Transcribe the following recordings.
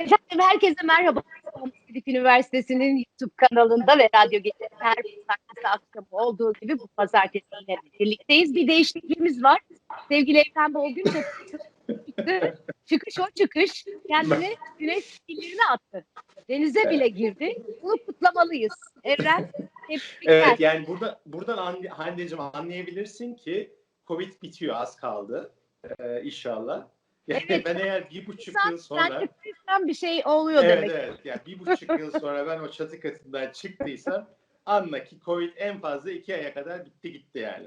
Efendim herkese merhaba. Teknik Üniversitesi'nin YouTube kanalında ve radyo gecesi her pazartesi akşamı olduğu gibi bu pazartesi yine birlikteyiz. Bir değişikliğimiz var. Sevgili Efendi o gün de. Çıkış o çıkış. Kendini güneş pillerine attı. Denize bile girdi. Bunu kutlamalıyız. Evren tebrikler. Evet yani burada buradan anne, Hande'cim anlayabilirsin ki Covid bitiyor az kaldı ee, inşallah. Yani Evet. ben eğer bir buçuk Sen, yıl sen sonra çıktıysan bir şey oluyor evet demek. evet yani bir buçuk yıl sonra ben o çatı katından çıktıysam anla ki Covid en fazla iki aya kadar bitti gitti yani.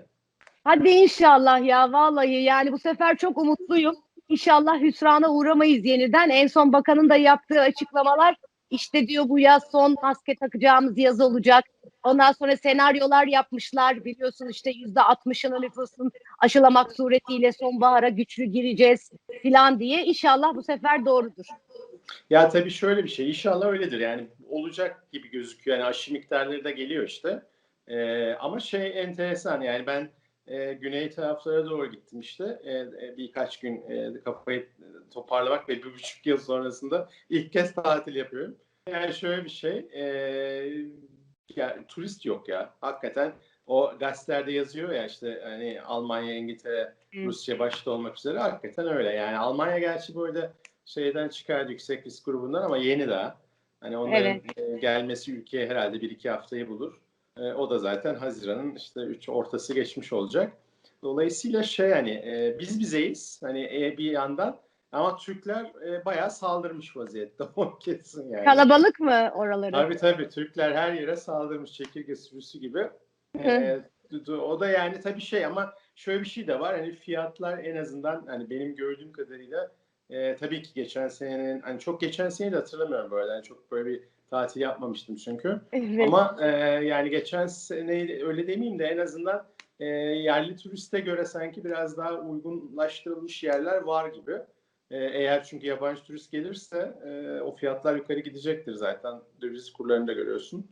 Hadi inşallah ya vallahi yani bu sefer çok umutluyum. İnşallah hüsrana uğramayız yeniden. En son bakanın da yaptığı açıklamalar işte diyor bu yaz son maske takacağımız yaz olacak. Ondan sonra senaryolar yapmışlar. Biliyorsun işte yüzde altmışını nüfusun aşılamak suretiyle sonbahara güçlü gireceğiz filan diye. İnşallah bu sefer doğrudur. Ya tabii şöyle bir şey inşallah öyledir yani olacak gibi gözüküyor yani aşı miktarları da geliyor işte. Ee, ama şey enteresan yani ben e, güney taraflara doğru gittim işte e, e, birkaç gün e, kafayı toparlamak ve bir buçuk yıl sonrasında ilk kez tatil yapıyorum. Yani şöyle bir şey e, ya, turist yok ya hakikaten o gazetelerde yazıyor ya işte hani Almanya, İngiltere, Hı. Rusya başta olmak üzere hakikaten öyle yani Almanya gerçi böyle şeyden çıkardı yüksek risk grubundan ama yeni daha. Hani onların Evet. e, gelmesi ülkeye herhalde bir iki haftayı bulur. E, o da zaten Haziran'ın işte üç ortası geçmiş olacak. Dolayısıyla şey hani e, biz bizeyiz hani e, bir yandan ama Türkler e, bayağı saldırmış vaziyette o kesin yani. Kalabalık mı oraları? Tabii tabii Türkler her yere saldırmış çekirge sürüsü gibi. Du- o da yani tabii şey ama şöyle bir şey de var hani fiyatlar en azından hani benim gördüğüm kadarıyla e, tabii ki geçen senenin hani çok geçen seneyi de hatırlamıyorum böyle hani çok böyle bir tatil yapmamıştım çünkü. Evet. Ama e, yani geçen sene öyle demeyeyim de en azından e, yerli turiste göre sanki biraz daha uygunlaştırılmış yerler var gibi. E, eğer çünkü yabancı turist gelirse e, o fiyatlar yukarı gidecektir zaten. Döviz kurlarını da görüyorsun.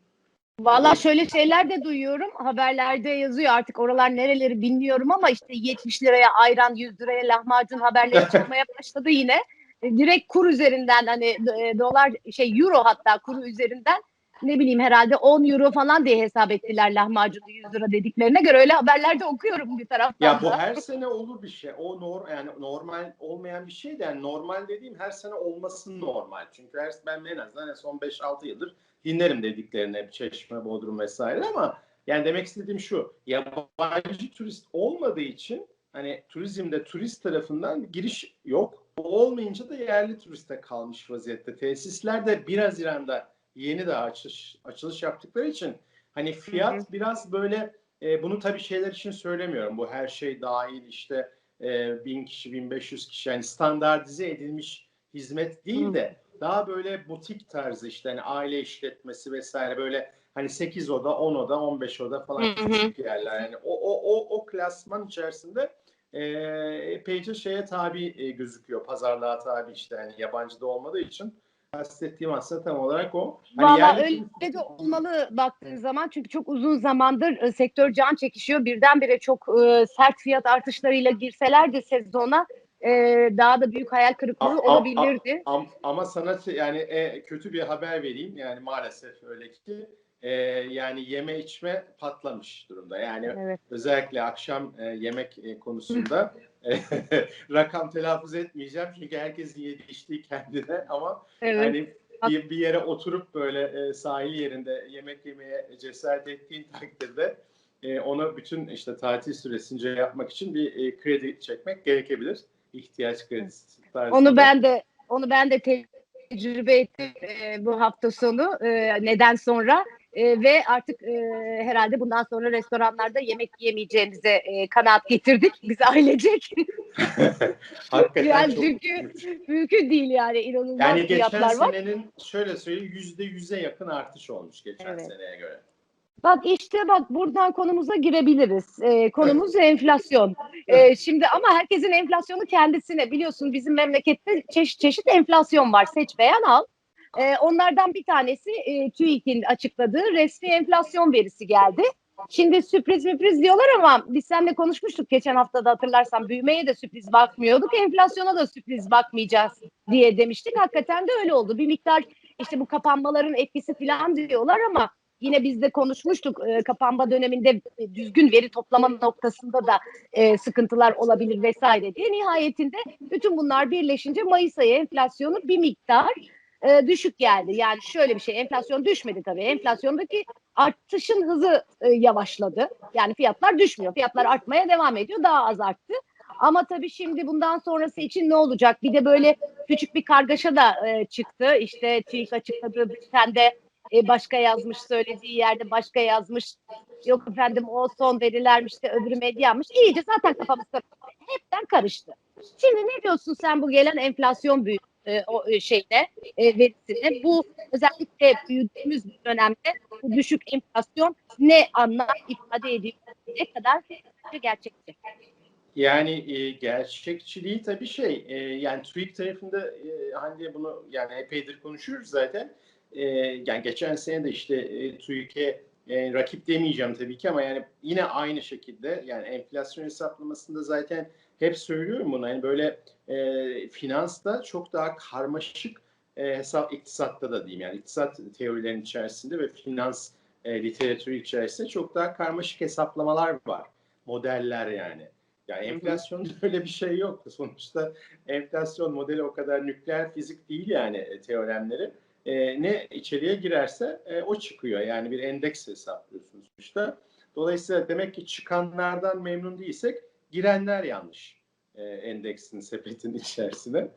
Valla şöyle şeyler de duyuyorum. Haberlerde yazıyor artık oralar nereleri bilmiyorum ama işte 70 liraya ayran 100 liraya lahmacun haberleri çıkmaya başladı yine. E, Direkt kur üzerinden hani dolar şey euro hatta kuru üzerinden ne bileyim herhalde 10 euro falan diye hesap ettiler lahmacunu 100 lira dediklerine göre öyle haberlerde okuyorum bir taraftan Ya bu her sene olur bir şey. O nor yani normal olmayan bir şey de yani normal dediğim her sene olması normal. Çünkü her ben en azından son 5-6 yıldır dinlerim dediklerini hep Çeşme, Bodrum vesaire ama yani demek istediğim şu. Yabancı turist olmadığı için hani turizmde turist tarafından giriş yok. O olmayınca da yerli turiste kalmış vaziyette. Tesisler de 1 Haziran'da yeni daha açılış, açılış yaptıkları için hani fiyat biraz böyle e, bunu tabii şeyler için söylemiyorum. Bu her şey dahil işte e, 1000 kişi, 1500 kişi yani standartize edilmiş hizmet değil Hı. de daha böyle butik tarzı işte hani aile işletmesi vesaire böyle hani 8 oda, 10 oda, 15 oda falan Hı hı. küçük yerler. Yani o o o o klasman içerisinde e, epeyce şeye tabi e, gözüküyor. Pazarlığa tabi işte hani yabancı da olmadığı için kastettiğim aslında tam olarak o. Hani Valla yerli öyle de olmalı baktığın zaman çünkü çok uzun zamandır e, sektör can çekişiyor. Birdenbire çok e, sert fiyat artışlarıyla girselerdi sezona e, daha da büyük hayal kırıklığı A- a- olabilirdi. Am- ama sana t- yani e, kötü bir haber vereyim yani maalesef öyle ki e, yani yeme içme patlamış durumda yani Evet. özellikle akşam e, yemek e, konusunda rakam telaffuz etmeyeceğim çünkü herkesin yediği içtiği kendine ama Evet. hani bir, bir yere oturup böyle e, sahil yerinde yemek yemeye cesaret ettiğin takdirde e, ona bütün işte tatil süresince yapmak için bir e, kredi çekmek gerekebilir. İhtiyaç kredisi tarzında. Onu ben de onu ben de tecrübe ettim e, bu hafta sonu e, neden sonra E, ve artık e, herhalde bundan sonra restoranlarda yemek yemeyeceğimize e, kanaat getirdik biz ailecek. Hakikaten yani çok çünkü mümkün değil yani inanılmaz Yani geçen var. senenin şöyle söyleyeyim yüzde yüze yakın artış olmuş geçen Evet. seneye göre. Bak işte bak buradan konumuza girebiliriz. Ee, konumuz enflasyon. Ee, şimdi ama herkesin enflasyonu kendisine. Biliyorsun bizim memlekette çeşit çeşit enflasyon var. Seç beğen al. Ee, onlardan bir tanesi e, TÜİK'in açıkladığı resmi enflasyon verisi geldi. Şimdi sürpriz sürpriz diyorlar ama biz seninle konuşmuştuk geçen hafta da hatırlarsan büyümeye de sürpriz bakmıyorduk. Enflasyona da sürpriz bakmayacağız diye demiştik. Hakikaten de öyle oldu. Bir miktar işte bu kapanmaların etkisi falan diyorlar ama yine biz de konuşmuştuk. E, kapanma döneminde düzgün veri toplama noktasında da e, sıkıntılar olabilir vesaire diye. Nihayetinde bütün bunlar birleşince Mayıs ayı enflasyonu bir miktar e, düşük geldi. Yani şöyle bir şey enflasyon düşmedi tabii. Enflasyondaki artışın hızı e, yavaşladı. Yani fiyatlar düşmüyor. Fiyatlar artmaya devam ediyor. Daha az arttı. Ama tabii şimdi bundan sonrası için ne olacak? Bir de böyle küçük bir kargaşa da e, çıktı. İşte TÜİK açıkladığı bültende e, başka yazmış, söylediği yerde başka yazmış. Yok efendim o son verilermiş de öbürü medyanmış. İyice zaten kafamız. Hepten karıştı. Şimdi ne diyorsun sen bu gelen enflasyon büyük e, o e, şeyde e, verisine? Bu özellikle büyüdüğümüz bir dönemde bu düşük enflasyon ne anlam ifade ediyor? Ne kadar gerçekçi? Yani e, gerçekçiliği tabii şey e, yani TÜİK tarafında e, hani bunu yani epeydir konuşuyoruz zaten. E, yani geçen sene de işte e, TÜİK'e e, rakip demeyeceğim tabii ki ama yani yine aynı şekilde yani enflasyon hesaplamasında zaten hep söylüyorum bunu. Yani böyle e, finansta çok daha karmaşık e, hesap iktisatta da diyeyim yani iktisat teorilerinin içerisinde ve finans e, literatürü içerisinde çok daha karmaşık hesaplamalar var. Modeller yani. Yani enflasyonda öyle bir şey yok. Sonuçta enflasyon modeli o kadar nükleer fizik değil yani e, teoremleri. E, ne içeriye girerse e, o çıkıyor. Yani bir endeks hesaplıyorsunuz sonuçta. Dolayısıyla demek ki çıkanlardan memnun değilsek girenler yanlış e, endeksin sepetin içerisine.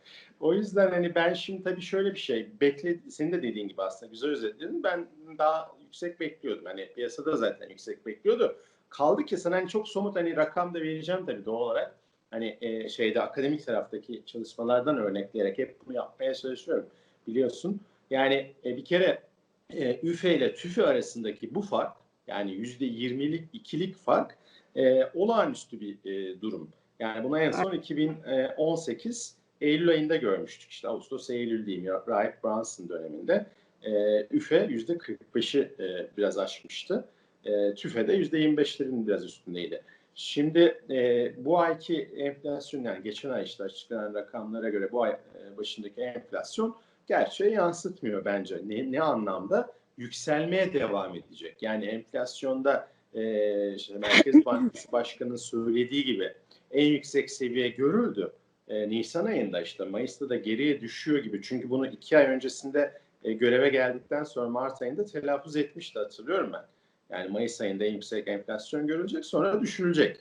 O yüzden hani ben şimdi tabii şöyle bir şey bekle senin de dediğin gibi aslında güzel özetledin. Ben daha yüksek bekliyordum. Hani piyasada zaten yüksek bekliyordu. Kaldı ki sana hani çok somut hani rakam da vereceğim tabii doğal olarak. Hani e, şeyde akademik taraftaki çalışmalardan örnekleyerek hep bunu yapmaya çalışıyorum biliyorsun. Yani e, bir kere e, üfe ile tüfe arasındaki bu fark yani yüzde yirmilik ikilik fark e, olağanüstü bir e, durum. Yani bunu en son 2018 Eylül ayında görmüştük. İşte Ağustos Eylül diyeyim ya Rahip Brunson döneminde. E, üfe yüzde 45'i e, biraz aşmıştı. E, TÜFE de %25'lerin biraz üstündeydi. Şimdi e, bu ayki enflasyon yani geçen ay işte açıklanan rakamlara göre bu ay e, başındaki enflasyon gerçeği yansıtmıyor bence. Ne, ne anlamda? Yükselmeye devam edecek. Yani enflasyonda e, işte Merkez Bankası Başkanı'nın söylediği gibi en yüksek seviye görüldü. E, Nisan ayında işte Mayıs'ta da geriye düşüyor gibi. Çünkü bunu iki ay öncesinde e, göreve geldikten sonra Mart ayında telaffuz etmişti hatırlıyorum ben. Yani Mayıs ayında en yüksek enflasyon görülecek sonra düşürülecek.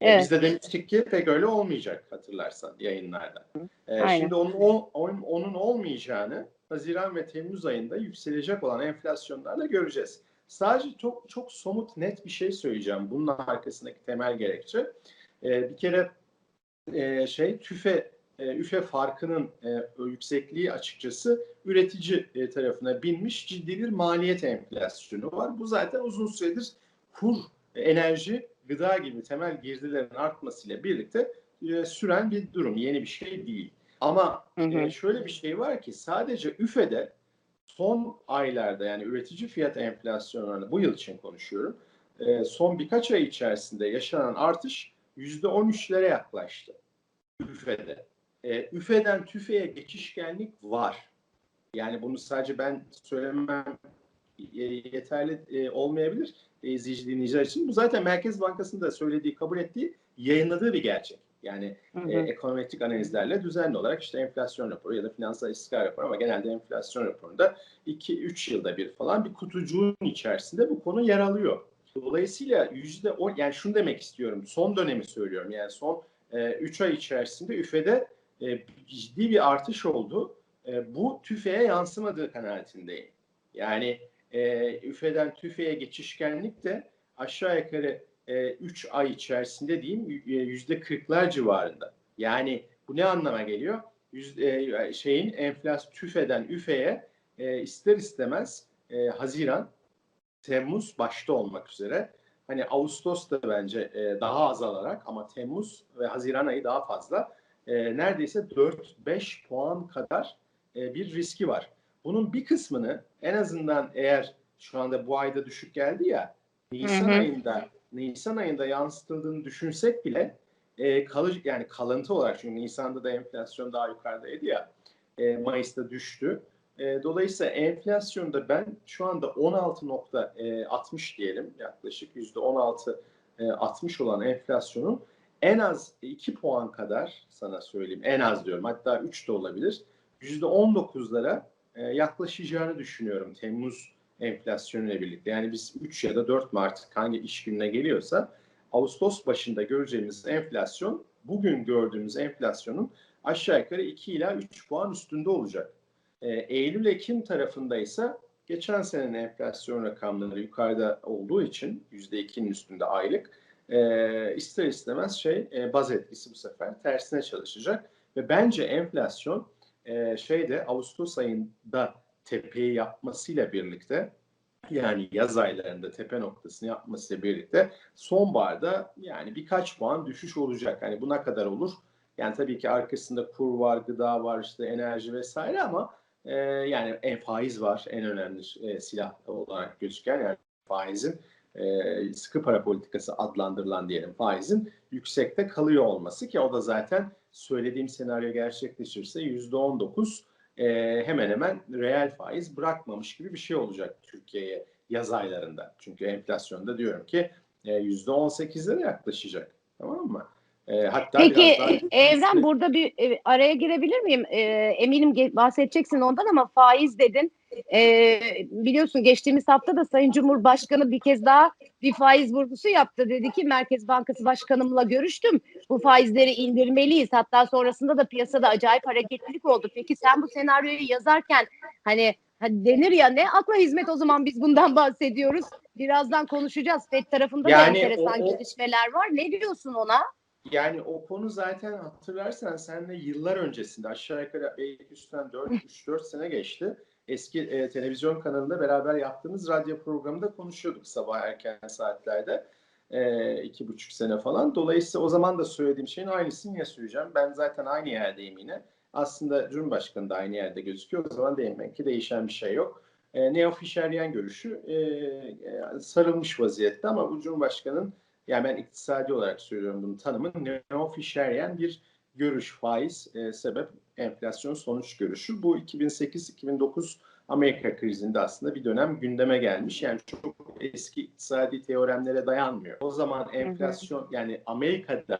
Evet. Biz de demiştik ki pek öyle olmayacak hatırlarsan yayınlarda. Ee, şimdi onun, onun, onun olmayacağını Haziran ve Temmuz ayında yükselecek olan enflasyonlarla göreceğiz. Sadece çok çok somut net bir şey söyleyeceğim bunun arkasındaki temel gerekçe. Ee, bir kere e, şey tüfe e, üfe farkının e, yüksekliği açıkçası üretici e, tarafına binmiş ciddi bir maliyet enflasyonu var. Bu zaten uzun süredir kur, enerji, gıda gibi temel girdilerin artmasıyla birlikte e, süren bir durum. Yeni bir şey değil. Ama hı hı. E, şöyle bir şey var ki sadece üfede son aylarda yani üretici fiyat enflasyonlarını bu yıl için konuşuyorum. E, son birkaç ay içerisinde yaşanan artış %13'lere yaklaştı. Üfede e, üfeden tüfeğe geçişkenlik var. Yani bunu sadece ben söylemem yeterli e, olmayabilir e, izleyici dinleyiciler için. Bu zaten Merkez Bankası'nın da söylediği, kabul ettiği, yayınladığı bir gerçek. Yani hı hı. E, ekonometrik analizlerle düzenli olarak işte enflasyon raporu ya da finansal istikrar raporu ama genelde enflasyon raporunda 2-3 yılda bir falan bir kutucuğun içerisinde bu konu yer alıyor. Dolayısıyla yüzde o yani şunu demek istiyorum. Son dönemi söylüyorum. Yani son 3 e, ay içerisinde üfede e, ciddi bir artış oldu. E, bu tüfeğe yansımadığı kanaatindeyim. Yani e, üfeden tüfeğe geçişkenlik de aşağı yukarı 3 e, ay içerisinde diyeyim yüzde kırklar civarında. Yani bu ne anlama geliyor? Yüzde, e, şeyin enflasyon tüfeden üfeye e, ister istemez e, Haziran, Temmuz başta olmak üzere hani Ağustos da bence e, daha azalarak ama Temmuz ve Haziran ayı daha fazla e, neredeyse 4-5 puan kadar e, bir riski var. Bunun bir kısmını en azından eğer şu anda bu ayda düşük geldi ya Nisan Hı hı. ayında Nisan ayında yansıtıldığını düşünsek bile e, kalıcı yani kalıntı olarak çünkü Nisan'da da enflasyon daha yukarıdaydı ya e, Mayıs'ta düştü. E, dolayısıyla enflasyonda ben şu anda 16.60 diyelim yaklaşık %16 e, 60 olan enflasyonun en az 2 puan kadar sana söyleyeyim en az diyorum hatta 3 de olabilir %19'lara e, yaklaşacağını düşünüyorum Temmuz enflasyonuyla birlikte. Yani biz 3 ya da 4 Mart hangi iş gününe geliyorsa Ağustos başında göreceğimiz enflasyon bugün gördüğümüz enflasyonun aşağı yukarı 2 ila 3 puan üstünde olacak. E, Eylül-Ekim tarafında ise geçen senenin enflasyon rakamları yukarıda olduğu için %2'nin üstünde aylık e, ister istemez şey e, baz etkisi bu sefer tersine çalışacak ve bence enflasyon e, şeyde Ağustos ayında tepeyi yapmasıyla birlikte yani yaz aylarında tepe noktasını yapmasıyla birlikte sonbaharda yani birkaç puan düşüş olacak. Hani bu ne kadar olur? Yani tabii ki arkasında kur var, gıda var, işte enerji vesaire ama e, yani en faiz var en önemli e, silah olarak gözüken yani faizin e, sıkı para politikası adlandırılan diyelim faizin yüksekte kalıyor olması ki o da zaten söylediğim senaryo gerçekleşirse yüzde on dokuz e, hemen hemen reel faiz bırakmamış gibi bir şey olacak Türkiye'ye yaz aylarında. Çünkü enflasyonda diyorum ki e, yüzde on sekizlere yaklaşacak. Tamam mı? E, hatta Peki daha- e, Evren burada bir e, araya girebilir miyim? E, eminim bahsedeceksin ondan ama faiz dedin. E, biliyorsun geçtiğimiz hafta da Sayın Cumhurbaşkanı bir kez daha bir faiz vurgusu yaptı. Dedi ki Merkez Bankası Başkanımla görüştüm. Bu faizleri indirmeliyiz. Hatta sonrasında da piyasada acayip hareketlilik oldu. Peki sen bu senaryoyu yazarken hani hani denir ya ne akla hizmet o zaman biz bundan bahsediyoruz. Birazdan konuşacağız. FED tarafında Yani da enteresan o- o- gelişmeler var. Ne diyorsun ona? Yani o konu zaten hatırlarsan senle yıllar öncesinde aşağı yukarı belki üstten 4 3-4 sene geçti. Eski e, televizyon kanalında beraber yaptığımız radyo programında konuşuyorduk sabah erken saatlerde. E, iki buçuk sene falan. Dolayısıyla o zaman da söylediğim şeyin aynısını yine söyleyeceğim. Ben zaten aynı yerdeyim yine. Aslında Cumhurbaşkanı da aynı yerde gözüküyor. O zaman demek ki değişen bir şey yok. E, Neofişeryen görüşü e, e, sarılmış vaziyette ama bu Cumhurbaşkanı'nın yani ben iktisadi olarak söylüyorum bunu tanımın neofişeryen bir görüş faiz e, sebep enflasyon sonuç görüşü. Bu 2008-2009 Amerika krizinde aslında bir dönem gündeme gelmiş. Yani çok eski iktisadi teoremlere dayanmıyor. O zaman enflasyon yani Amerika'da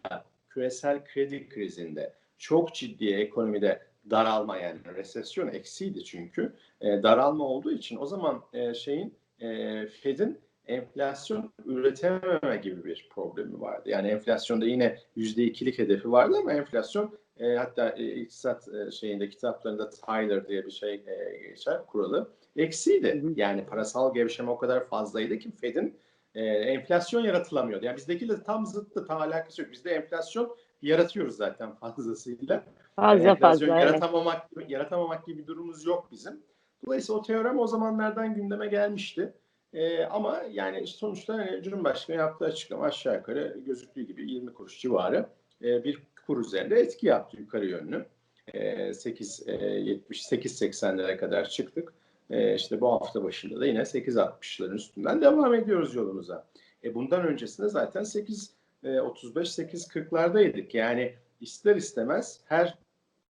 küresel kredi krizinde çok ciddi ekonomide daralma yani resesyon eksiydi çünkü e, daralma olduğu için o zaman e, şeyin e, Fed'in enflasyon üretememe gibi bir problemi vardı. Yani enflasyonda yine yüzde ikilik hedefi vardı ama enflasyon e, hatta e, iktisat e, şeyinde kitaplarında Tyler diye bir şey e, geçer kuralı eksiydi. Hı hı. Yani parasal gevşeme o kadar fazlaydı ki Fed'in e, enflasyon yaratılamıyordu. Yani bizdeki de tam zıttı, tam alakası yok. Bizde enflasyon yaratıyoruz zaten fazlasıyla. Fazla enflasyon fazla. Evet. yaratamamak, gibi, yaratamamak gibi bir durumumuz yok bizim. Dolayısıyla o teorem o zamanlardan gündeme gelmişti. Ee, ama yani sonuçta hani Cumhurbaşkanı yaptığı açıklama aşağı yukarı gözüktüğü gibi 20 kuruş civarı e, bir kur üzerinde etki yaptı yukarı yönlü. E, 8 e, 70 8.80'lere kadar çıktık. E, işte bu hafta başında da yine 8.60'ların üstünden devam ediyoruz yolumuza. E, bundan öncesinde zaten 8 e, 35 8.40'lardaydık. Yani ister istemez her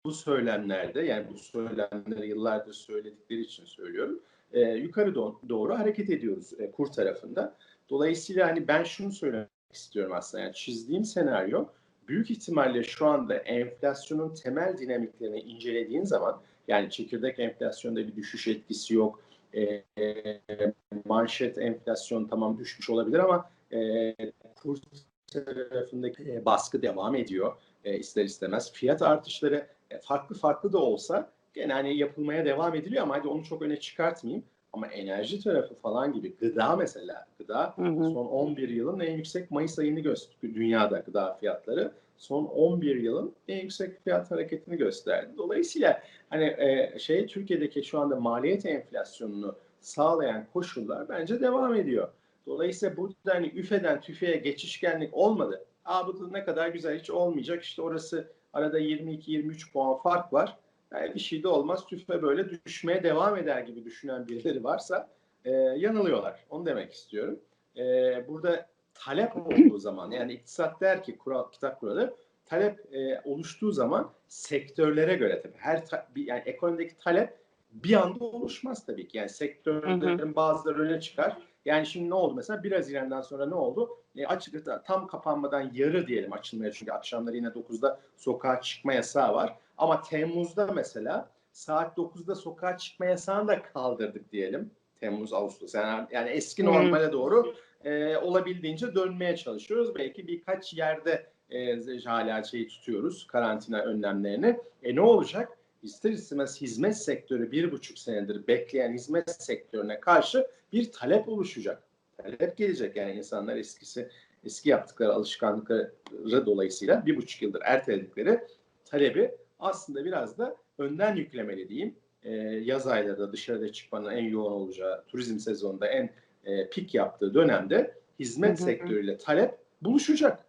bu söylemlerde yani bu söylemleri yıllardır söyledikleri için söylüyorum e, yukarı do- doğru hareket ediyoruz e, kur tarafında. Dolayısıyla hani ben şunu söylemek istiyorum aslında yani çizdiğim senaryo büyük ihtimalle şu anda enflasyonun temel dinamiklerini incelediğin zaman yani çekirdek enflasyonda bir düşüş etkisi yok. E, manşet enflasyon tamam düşmüş olabilir ama e, kur tarafındaki e, baskı devam ediyor e, ister istemez. Fiyat artışları e, farklı farklı da olsa gene hani yapılmaya devam ediliyor ama hadi onu çok öne çıkartmayayım. Ama enerji tarafı falan gibi gıda mesela gıda Hı hı. son 11 yılın en yüksek Mayıs ayını gösterdi dünyada gıda fiyatları. Son 11 yılın en yüksek fiyat hareketini gösterdi. Dolayısıyla hani e, şey Türkiye'deki şu anda maliyet enflasyonunu sağlayan koşullar bence devam ediyor. Dolayısıyla burada hani üfeden tüfeğe geçişkenlik olmadı. Aa bu ne kadar güzel hiç olmayacak. İşte orası arada 22-23 puan fark var. Yani bir şey de olmaz. Tüfe böyle düşmeye devam eder gibi düşünen birileri varsa e, yanılıyorlar. Onu demek istiyorum. e, burada talep olduğu zaman yani iktisat der ki kural kitap kuralı talep e, oluştuğu zaman sektörlere göre tabii her ta- bir, yani ekonomideki talep bir anda oluşmaz tabii ki. Yani sektörlerin bazıları öne çıkar. Yani şimdi ne oldu mesela 1 Haziran'dan sonra ne oldu? E, açıkçası tam kapanmadan yarı diyelim açılmaya çünkü akşamları yine 9'da sokağa çıkma yasağı var. Ama Temmuz'da mesela saat 9'da sokağa çıkma yasağını da kaldırdık diyelim. Temmuz, Ağustos. Yani, yani eski Hmm. normale doğru e, olabildiğince dönmeye çalışıyoruz. Belki birkaç yerde e, hala şeyi tutuyoruz karantina önlemlerini. E ne olacak? İster istemez hizmet sektörü bir buçuk senedir bekleyen hizmet sektörüne karşı bir talep oluşacak. Talep gelecek yani insanlar eskisi eski yaptıkları alışkanlıkları dolayısıyla bir buçuk yıldır erteledikleri talebi aslında biraz da önden yüklemeli diyeyim. E, yaz aylarında dışarıda çıkmanın en yoğun olacağı, turizm sezonunda en e, pik yaptığı dönemde hizmet Hı hı hı. sektörüyle talep buluşacak.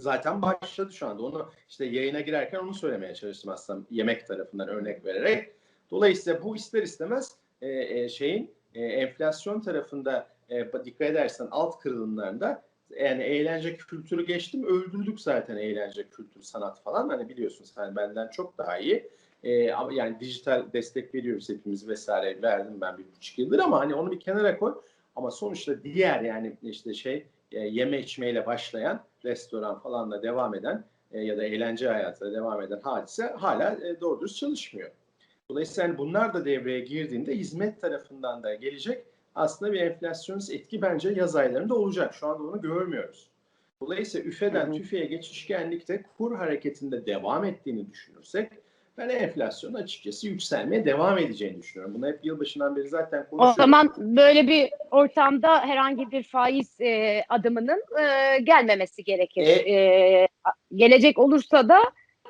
Zaten başladı şu anda. Onu işte yayına girerken onu söylemeye çalıştım aslında yemek tarafından örnek vererek. Dolayısıyla bu ister istemez e, e, şeyin e, enflasyon tarafında e, dikkat edersen alt kırılımlarında yani eğlence kültürü geçtim öldürdük zaten eğlence kültürü sanat falan. Hani biliyorsun sen benden çok daha iyi. E, ama yani dijital destek veriyoruz hepimiz vesaire. Verdim ben bir buçuk yıldır ama hani onu bir kenara koy. Ama sonuçta diğer yani işte şey e, yeme içmeyle başlayan restoran falanla devam eden e, ya da eğlence hayatıyla devam eden hadise hala e, doğru dürüst çalışmıyor. Dolayısıyla hani bunlar da devreye girdiğinde hizmet tarafından da gelecek aslında bir enflasyonist etki bence yaz aylarında olacak. Şu anda onu görmüyoruz. Dolayısıyla üfeden tüfeğe geçişkenlikte kur hareketinde devam ettiğini düşünürsek ben enflasyonun açıkçası yükselmeye devam edeceğini düşünüyorum. Bunu hep yılbaşından beri zaten O konuşuyoruz. zaman böyle bir ortamda herhangi bir faiz e, adımının e, gelmemesi gerekir. E- E, gelecek olursa da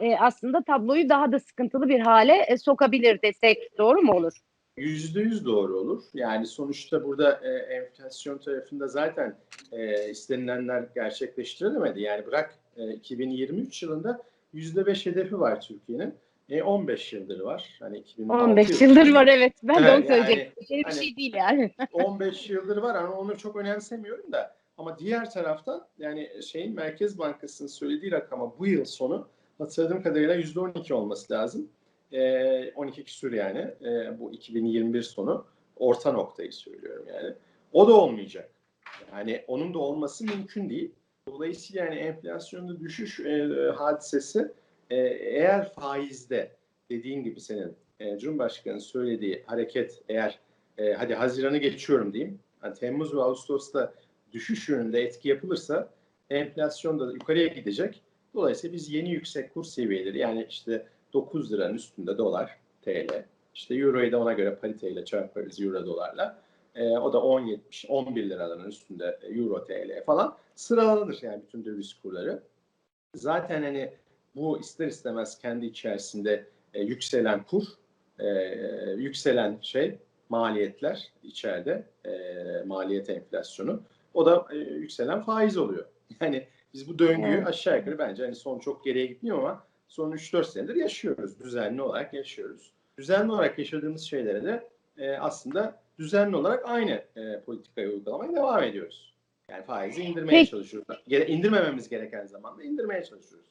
e, aslında tabloyu daha da sıkıntılı bir hale e, sokabilir desek doğru mu olur? Yüzde yüz doğru olur. Yani sonuçta burada e, enflasyon tarafında zaten e, istenilenler gerçekleştirilemedi. Yani bırak e, 2023 yılında yüzde beş hedefi var Türkiye'nin. E, 15 yıldır var. Hani 2006 15 yılında- yıldır var evet. Ben de onu söyleyecektim. yani Şey bir hani- şey değil yani. 15 yıldır var ama onu çok önemsemiyorum da ama diğer taraftan yani şeyin Merkez Bankası'nın söylediği rakama bu yıl sonu hatırladığım kadarıyla %12 olması lazım. Ee, 12 küsur yani Ee, bu 2021 sonu orta noktayı söylüyorum yani. O da olmayacak. Yani onun da olması mümkün değil. Dolayısıyla yani enflasyonda düşüş e, hadisesi e, eğer faizde dediğin gibi senin e, Cumhurbaşkanı'nın söylediği hareket eğer e, hadi Haziran'ı geçiyorum diyeyim. Yani Temmuz ve Ağustos'ta düşüş yönünde etki yapılırsa enflasyon da yukarıya gidecek. Dolayısıyla biz yeni yüksek kur seviyeleri yani işte 9 liranın üstünde dolar, TL. işte Euro'yu da ona göre pariteyle çarparız Euro dolarla. E, o da 10.70, 11 liraların üstünde Euro TL falan sıralanır yani bütün döviz kurları. Zaten hani bu ister istemez kendi içerisinde e, yükselen kur, e, yükselen şey maliyetler içeride e, maliyet enflasyonu. O da e, yükselen faiz oluyor. Yani biz bu döngüyü aşağı yukarı bence hani son çok geriye gitmiyor ama son 3-4 senedir yaşıyoruz. Düzenli olarak yaşıyoruz. Düzenli olarak yaşadığımız şeylere de e, aslında düzenli olarak aynı e, politikayı uygulamaya devam ediyoruz. Yani faizi indirmeye Peki. çalışıyoruz. Gere, indirmememiz gereken zamanda indirmeye çalışıyoruz.